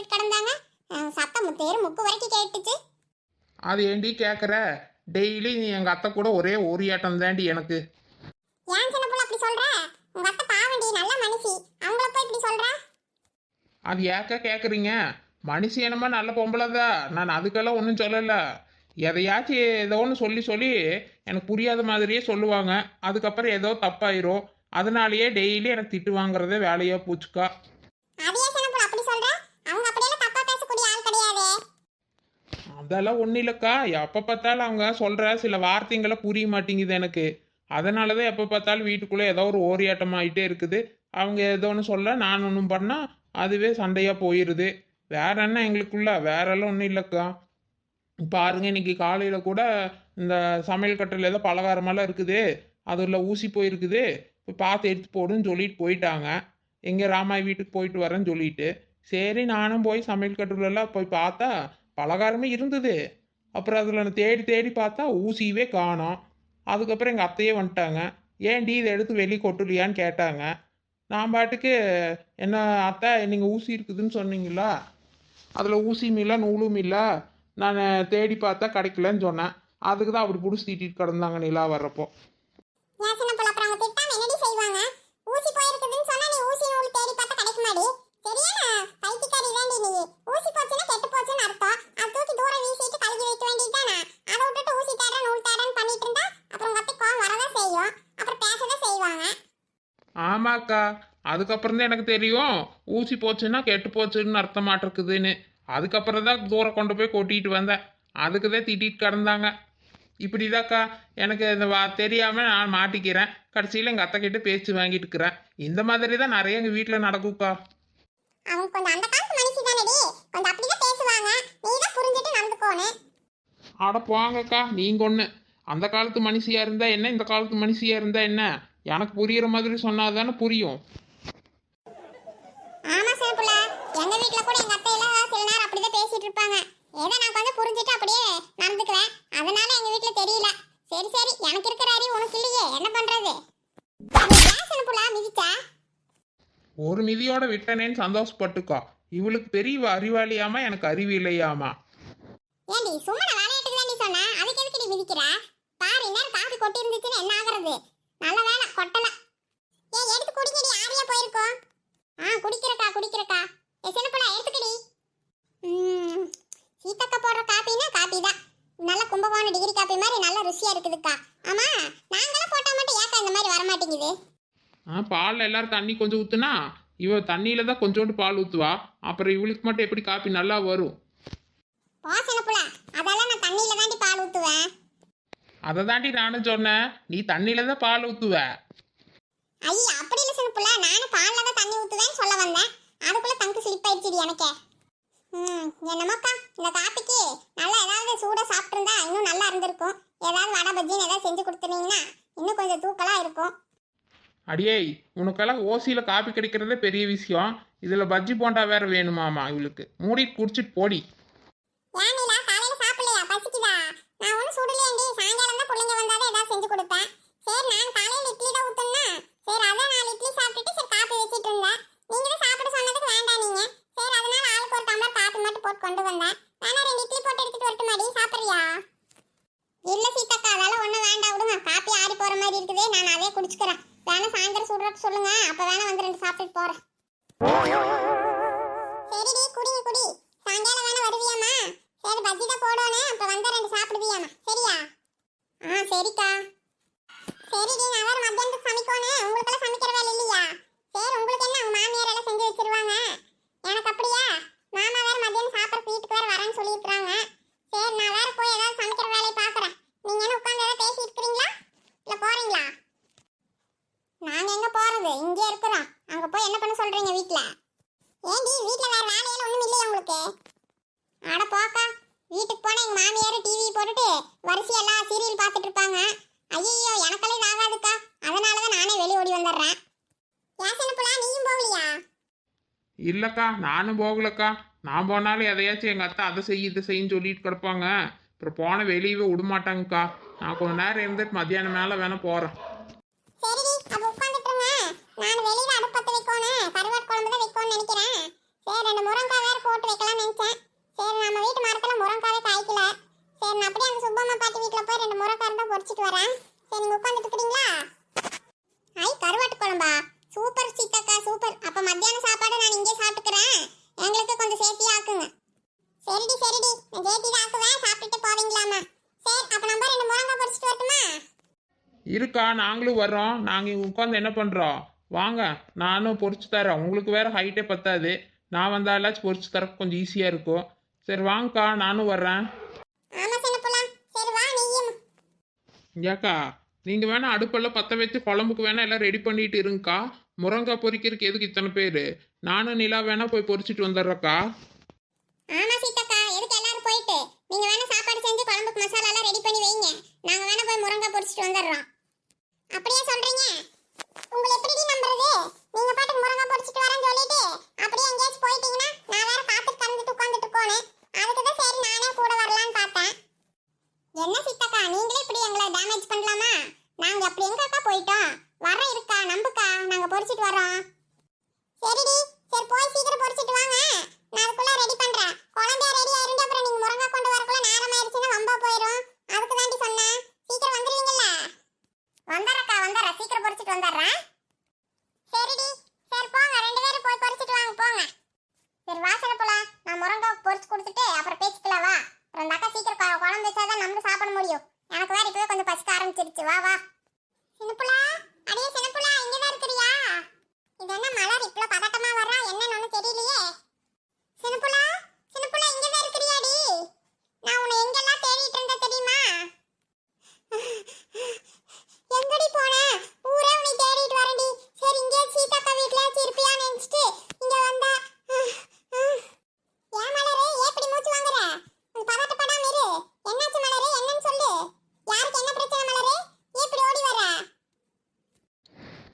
போட்டுட்டு கிடந்தாங்க. சத்தம் தேரு முக்கு வரைக்கும் கேட்டுச்சு. அது ஏண்டி கேட்குற டெய்லி நீ எங்கள் அத்தை கூட ஒரே ஓரியாட்டம் தாண்டி எனக்கு. ஏன் சின்ன புள்ள அப்படி சொல்ற? உங்க அத்தை பாவண்டி நல்ல மனுஷி. அவங்கள போய் இப்படி சொல்ற? அது ஏக்க கேட்குறீங்க மனுஷி என்னமா நல்ல பொம்பளை தான் நான் அதுக்கெல்லாம் ஒன்றும் சொல்லலை. எதையாச்சும் ஏதோ ஒன்று சொல்லி சொல்லி எனக்கு புரியாத மாதிரியே சொல்லுவாங்க. அதுக்கப்புறம் ஏதோ தப்பாயிரும். அதனாலேயே டெய்லி எனக்கு திட்டு வாங்குறதே வேலையா போச்சுக்கா. அதையே சின்ன புள்ள அப்படி சொல்ற அவங்க அப்படியெல்லாம் தப்பா பேசக்கூடிய ஆள் கிடையாதே அதெல்லாம் ஒன்றும் இல்லைக்கா. எப்போ பார்த்தாலும் அவங்க சொல்கிற சில வார்த்தைங்களை புரிய மாட்டேங்குது எனக்கு. அதனால தான் எப்போ பார்த்தாலும் வீட்டுக்குள்ளே ஏதோ ஒரு ஓரியாட்டம் ஆகிட்டே இருக்குது. அவங்க ஏதோ ஒன்று சொல்ல நான் ஒன்றும் பண்ணால் அதுவே சண்டையாக போயிடுது வேற என்ன எங்களுக்குள்ள? வேறெல்லாம் ஒன்றும் இல்லைக்கா. பாருங்க இன்னைக்கு காலையில் கூட இந்த சமையல் கட்டில் ஏதோ பலகாரமெல்லாம் இருக்குது. அதில் ஊசி போயிருக்குது. பார்த்து எடுத்து போடுன்னு சொல்லிட்டு போயிட்டாங்க. எங்கே ராமாய் வீட்டுக்கு போயிட்டு வரேன்னு சொல்லிட்டு. சரி நானும் போய் சமையல் கட்டுலலாம் போய் பார்த்தா பலகாரமே இருந்தது. அப்புறம் அதில் நான் தேடி தேடி பார்த்தா ஊசியவே காணோம். அதுக்கப்புறம் எங்கள் அத்தையே வந்துட்டாங்க. ஏன்டி இதை எடுத்து வெளியே கொட்டுலியான்னு கேட்டாங்க. நான் பாட்டுக்கு என்ன அத்தை நீங்கள் ஊசி இருக்குதுன்னு சொன்னீங்களா? அதில் ஊசியும் இல்லை நூலும் இல்லை. நான் தேடி பார்த்தா கிடைக்கலன்னு சொன்னேன். அதுக்கு தான் அப்படி பிடிச்சி திட்டிட்டு கிடந்தாங்க நிலா வர்றப்போ ஏன் சின்ன புள்ள அப்புறம் அவங்க திட்டாம என்னடி செய்வாங்க ஊசி போயிருக்குதுன்னு சொன்னா நீ ஊசி நூல் தேடி பார்த்தா கிடைக்குமாடி சரியான பைத்தியக்காரி தாண்டி நீ ஊசி போச்சுன்னா கெட்டு போச்சுன்னு அர்த்தம் அது தூக்கி தூரம் வீசிட்டு கழுவி வைக்க வேண்டியதுதானே அதை விட்டுட்டு ஊசி தேடுறேன் நூல் தேடுறேன்னு பண்ணிட்டு இருந்தா அப்புறம் உங்க அத்தை கோவம் வரதான் செய்யும் அப்புறம் பேசதான் செய்வாங்க ஆமாக்கா அதுக்கப்புறம் தான் எனக்கு தெரியும். ஊசி போச்சுன்னா கெட்டு போச்சுன்னு அர்த்தமாட்டிருக்குதுன்னு அதுக்கப்புறம் தான் தூரம் கொண்டு போய் கொட்டிட்டு வந்தேன். அதுக்கு தான் திட்டிட்டு கிடந்தாங்க. இப்படிதாக்கா. எனக்கு இந்த வா தெரியாமல் நான் மாட்டிக்கிறேன். கடைசியில் எங்கள் அத்தை கிட்ட பேச்சு வாங்கிட்டு இருக்கிறேன். இந்த மாதிரி தான் நிறைய எங்கள் வீட்டில் நடக்கும்க்கா. அட போங்கக்கா நீங்கள் ஒன்று அந்த காலத்து மனுஷியாக இருந்தால் என்ன? இந்த காலத்து மனுஷியாக இருந்தால் என்ன? எனக்கு புரியுற மாதிரி சொன்னால் தானே புரியும். ஆமா புள்ள. எங்க வீட்ல கூட எங்க அத்தை எல்லாம் சில நேரம் அப்படிதான் பேசிட்டு இருப்பாங்க. ஏதோ நான் கொஞ்சம் புரிஞ்சுட்டு அப்படியே நடந்துக்குவேன். அதனால எங்க வீட்ல தெரியல. சரி சரி. எனக்கு இருக்கிற அறிவு உனக்கு இல்லையே. என்ன பண்றது? புள்ள மிதிச்சா? ஒரு மிதியோட விட்டனேன்னு சந்தோஷப்பட்டுக்கோ. இவளுக்கு பெரிய அறிவாளியாமா எனக்கு அறிவு இல்லையாமா? ஏண்டி சும்மா நான் விளையாட்டுக்கு தான் நீ சொன்ன. அதுக்கு எதுக்கு நீ மிதிக்கிற? பாரு இன்னும் காப்பி கொட்டி இருந்துச்சுன்னு என்ன ஆகுறது? நல்ல வேலை கொட்டல. ஏன் எடுத்து குடிக்கடி ஆரியா போயிருக்கோம் ஆ குடிக்கிறக்கா குடிக்கிறக்கா. ஏ சின்ன புள்ள எடுத்துக்கடி. சீத்தக்கா போடுற காப்பினா காப்பி தான் நல்ல கும்பகோணம் டிகிரி காப்பி மாதிரி நல்ல ருசியா இருக்குதுக்கா. ஆமா நாங்களாம் போட்டா மட்டும் ஏக்கா இந்த மாதிரி வர மாட்டேங்குது ஆ பாலில் எல்லாரும் தண்ணி கொஞ்சம் ஊற்றுனா இவ தண்ணியில தான் கொஞ்சோண்டு பால் ஊற்றுவா அப்புறம் இவளுக்கு மட்டும் எப்படி காப்பி நல்லா வரும்? போ சின்ன புள்ள. அதெல்லாம் நான் தண்ணியில தாண்டி பால் ஊத்துவேன். அதை தாண்டி நானும் சொன்னேன் நீ தண்ணியில தான் பால் ஊற்றுவ ஐயா அப்படி இல்ல சின்ன புள்ள நானும் பால்ல தான் தண்ணி ஊத்துவேன்னு சொல்ல வந்தேன். அதுக்குள்ள தங்கு ஸ்லிப் ஆயிடுச்சுடி எனக்கே. ம் என்னமோக்கா இந்த காப்பிக்கு நல்லா ஏதாவது சூடா சாப்பிட்டுருந்தா இன்னும் நல்லா இருந்திருக்கும். ஏதாவது வடை பஜ்ஜின்னு ஏதாவது செஞ்சு கொடுத்துனீங்கன்னா இன்னும் கொஞ்சம் தூக்கலா இருக்கும். அடியேய் உனக்கெல்லாம் ஓசியில் காப்பி கிடைக்கிறதே பெரிய விஷயம். இதில் பஜ்ஜி போண்டா வேற வேணுமாமா இவளுக்கு. மூடிட்டு குடிச்சிட்டு போடி ஏன் நீலா காலையில சாப்பிடலையா பசிக்குதா நான் ஒன்றும் சுடலையேண்டி சாயங்காலம் தான் பிள்ளைங்க வந்தாதான் ஏதாவது செஞ்சு கொடுப்பேன் சரி நான் காலையில இட்லி தான் ஊத்தணும்னா சரி அதான் நாலு இட்லி சாப்பிட்டுட்டு சரி காப்பி வச்சிட்டு இருந்தேன் நீங்க தான் சாப்பிட சொன்னதுக்கு வேண்டாம் நீங்க சரி அதனால ஆளுக்கு ஒரு டம்ளர் காப்பி மட்டும் போட்டு கொண்டு வந்தேன் வேணா ரெண்டு இட்லி போட்டு எடுத்துட்டு வரட்டுமாடி சாப்பிட்றியா இல்ல சீதாக்கா அதெல்லாம் ஒண்ணும் வேண்டாம் விடுங்க காப்பி ஆறி போற மாதிரி இருக்குது நான் அதே குடிச்சுக்கிறேன் வேணா போட்டு சொல்லுங்க. அப்ப வேணா வந்து ரெண்டு சாப்பிட்டுட்டு போறேன். சரிடி குடிங்க குடி. சாயங்காலம் வேணா வருவியாமா சரி பஜ்ஜி தான் போடணும் அப்ப வந்தா ரெண்டு சாப்பிடுவியாமா சரியா? ஆ சரிக்கா சரிடி நான் வேற மத்தியானத்துக்கு சமைக்கணும் உங்களுக்கெல்லாம் சமைக்கிற வேலை இல்லையா சரி உங்களுக்கு என்ன உங்க மாமியார் எல்லாம் செஞ்சு வச்சிருவாங்க எனக்கு அப்படியா மாமா வேற மத்தியானம் சாப்பிட்ற வீட்டுக்கு வேற வரேன்னு சொல்லியிருக்காங்க சரி நான் வேற போய் ஏதாவது சமைக்கிற வேலையை பார்க்குறேன் நீங்க என்ன உட்காந்து ஏதாவது பேசி இருக்கிறீங்களா இல்ல போறீங்களா நாங்க எங்க இங்கே இருக்கிறோம் அங்கே போய் என்ன பண்ண சொல்கிறீங்க வீட்டில் ஏண்டி வீட்ல வேற வேலையெல்லாம் ஒன்றும் இல்லையா உங்களுக்கு? அட போக்கா. வீட்டுக்கு போனால் எங்கள் மாமியார் டிவி போட்டுட்டு வரிசையெல்லாம் சீரியல் பார்த்துட்டு இருப்பாங்க. ஐயோ எனக்கெல்லாம் இது ஆகாதுக்கா. அதனால தான் நானே வெளிய ஓடி வந்துடுறேன். யாசன புலா நீயும் போகலையா? இல்லைக்கா நானும் போகலக்கா. நான் போனாலும் எதையாச்சும் எங்கள் அத்தை அதை செய் இதை செய்யுன்னு சொல்லிட்டு கிடப்பாங்க. அப்புறம் போன வெளியவே விடமாட்டாங்கக்கா. நான் கொஞ்ச நேரம் இருந்துட்டு மத்தியானம் மேலே வேணால் போகிறேன் சரிடி அப்ப உட்காந்துட்டுருங்க நான் வெளியில அடுப்பத்து வைக்கணும் கருவாட்டு குழம்பு தான் வைக்கணும்னு நினைக்கிறேன். சரி ரெண்டு ரெண்டு முருங்காய் வேற போட்டு வைக்கலாம்னு நினைச்சேன். சரி நம்ம வீட்டு மரத்துல முருங்காவே காய்க்கல. சரி நான் அப்படியே அந்த சுப்பம்மா பாட்டி வீட்டில் போய் ரெண்டு முருங்காய் இருந்தால் பொறிச்சிட்டு வரேன். சரி நீங்கள் உட்காந்துட்டு இருக்கிறீங்களா ஐ கருவாட்டு குழம்பா? சூப்பர் சீதாக்கா சூப்பர். அப்போ மத்தியான சாப்பாடு நான் இங்கே சாப்பிட்டுக்கிறேன். எங்களுக்கு கொஞ்சம் சேர்த்தியே ஆக்குங்க. சரிடி சரிடி. நான் சேஃப்டி ஆக்குவேன். சாப்பிட்டுட்டு போவீங்களாமா சரி அப்போ நம்ம ரெண்டு முருங்காய் பொறிச்சிட்டு வரட்டுமா? இருக்கா நாங்களும் வர்றோம். நாங்கள் உட்காந்து என்ன பண்ணுறோம் வாங்க நானும் பொரிச்சு தரேன். உங்களுக்கு வேற ஹைட்டே பத்தாது. நான் வந்தாலாச்சும் பொரிச்சு தர கொஞ்சம் ஈஸியாக இருக்கும். சரி வாங்கக்கா நானும் வர்றேன். ஏக்கா நீங்கள் வேணா அடுப்பெல்லாம் பற்ற வச்சு குழம்புக்கு வேணா எல்லாம் ரெடி பண்ணிட்டு இருங்கக்கா. முருங்காய் பொரிக்கிறதுக்கு எதுக்கு இத்தனை பேர்? நானும் நிலா வேணா போய் பொரிச்சிட்டு வந்துடுறேக்கா. ஆமா சீதாக்கா எதுக்கு எல்லாரும் போயிட்டு? நீங்க வேணா சாப்பாடு செஞ்சு குழம்புக்கு மசாலா எல்லாம் ரெடி பண்ணி வைங்க. நாங்க வேணா போய் முருங்கை பொரிச்சிட்டு வந்துடுறோம். அப்படியே சொல்றீங்க? Третьего.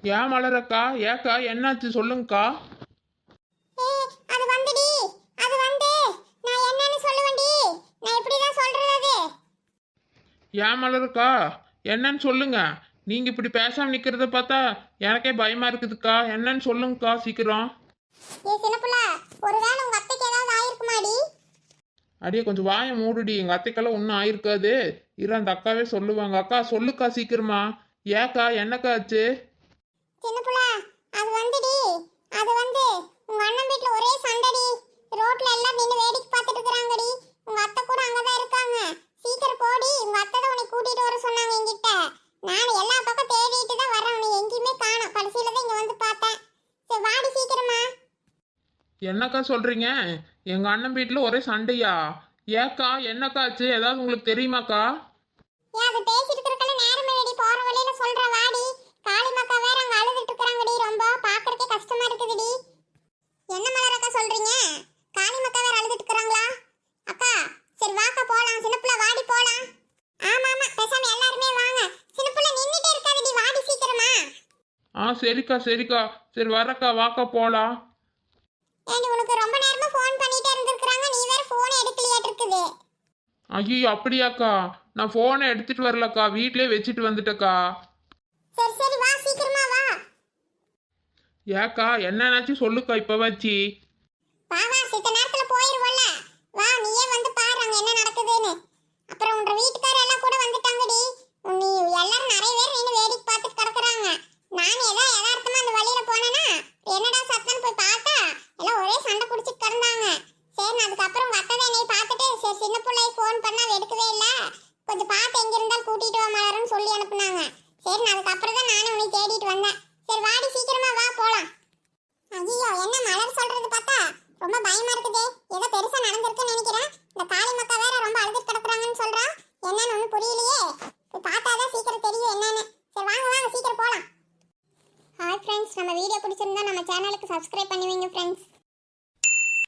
ஏன் மலரக்கா? ஏக்கா என்னாச்சு சொல்லுங்கக்கா. ஏன் மலருக்கா? என்னன்னு சொல்லுங்க. நீங்கள் இப்படி பேசாமல் நிற்கிறத பார்த்தா எனக்கே பயமாக இருக்குதுக்கா. என்னன்னு சொல்லுங்கக்கா சீக்கிரம். அடியே கொஞ்சம் வாயை மூடுடி. எங்கள் அத்தைக்கெல்லாம் ஒன்றும் ஆயிருக்காது. இரு அந்த அக்காவே சொல்லுவாங்க. அக்கா சொல்லுக்கா சீக்கிரமா. ஏக்கா என்னக்கா ஆச்சு? சின்னப்புள்ள அது வந்துடி. அது வந்து உங்க அண்ணன் வீட்ல ஒரே சண்டடி. ரோட்ல எல்லாம் நின்னு வேடிக்கை பார்த்துட்டு இருக்காங்கடி உங்க அத்தை கூட அங்கதான் இருக்காங்க. சீக்கிரம் போடி. உங்க அத்தை தான் உன்னை கூட்டிட்டு வர சொன்னாங்க என்கிட்ட. நான் எல்லா பக்கம் தேடிட்டு தான் வரேன். உன்னை எங்கேயுமே காணோம். கடைசியில தான் இங்க வந்து பார்த்தேன். சரி வாடி சீக்கிரமா. என்னக்கா சொல்கிறீங்க எங்கள் அண்ணன் வீட்டில் ஒரே சண்டையா? ஏக்கா என்னக்கா ஆச்சு? ஏதாவது உங்களுக்கு தெரியுமாக்கா? ஏன் அது பேசிட்டு இருக்கல நேரம் இல்லடி போற வழியில சொல்ற வாடி காளி மக்கா வேற அங்க அழுதுட்டு இருக்காங்கடி ரொம்ப பாக்குறதுக்கே கஷ்டமா இருக்குதுடி என்ன மலர் அக்கா சொல்றீங்க? காளி மக்கா வேற அழுதுட்டு இருக்காங்களா அக்கா சரி வாக்கா போலாம். சின்னப்புல வாடி போலாம். ஆமா ஆமா பேசாம எல்லாருமே வாங்க. சின்னப்புல நின்னுட்டே இருக்காதடி வாடி சீக்கிரமா. ஆ சரிக்கா சரிக்கா. சரி வரக்கா வாக்கா போகலாம் ஏண்டி உனக்கு ரொம்ப நேரமா ஃபோன் பண்ணிட்டே இருந்திருக்காங்க நீ வேற போன் எடுக்கலையாட்டு இருக்குது? ஐயோ அப்படியாக்கா. நான் ஃபோனை எடுத்துகிட்டு வரலக்கா. வீட்டிலே வச்சுட்டு வந்துட்டேக்கா. சரி சரி வா சீக்கிரமா வா. ஏக்கா என்னன்னாச்சும் சொல்லுக்கா இப்போ வச்சு. வா வா சித்த நேரத்துல போயிருவோம்ல. வா நீயே வந்து பாரு அங்க என்ன நடக்குதுன்னு. அப்புறம் உன்ற வீட்டுக்காரர் எல்லாம் கூட வந்துட்டாங்கடி. நீ எல்லாரும் நிறைய பேர் நின்று வேடிக்கை பார்த்துட்டு கிடக்குறாங்க.